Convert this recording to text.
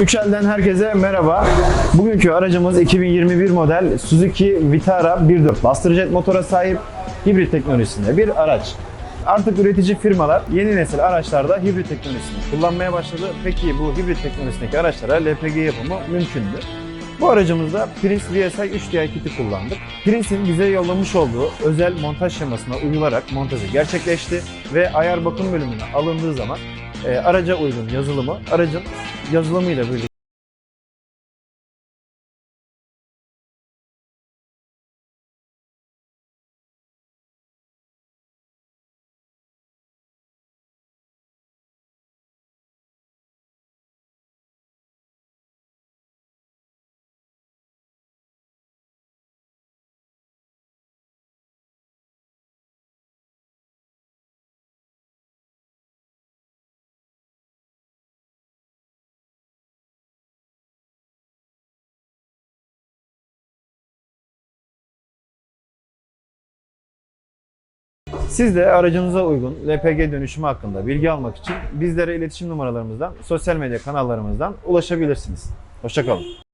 Üçel'den herkese merhaba. Bugünkü aracımız 2021 model Suzuki Vitara 1.4 bastırıcı jet motora sahip hibrit teknolojisinde bir araç. Artık üretici firmalar yeni nesil araçlarda hibrit teknolojisini kullanmaya başladı. Peki bu hibrit teknolojisindeki araçlara LPG yapımı mümkün mü? Bu aracımızda Prince VSI 3DI kiti kullandık. Prince'in bize yollamış olduğu özel montaj şemasına uyularak montajı gerçekleşti ve ayar bakım bölümüne alındığı zaman e, araca uygun yazılımı, aracın yazılımıyla birlikte Siz de aracınıza uygun LPG dönüşümü hakkında bilgi almak için bizlere iletişim numaralarımızdan, sosyal medya kanallarımızdan ulaşabilirsiniz. Hoşçakalın.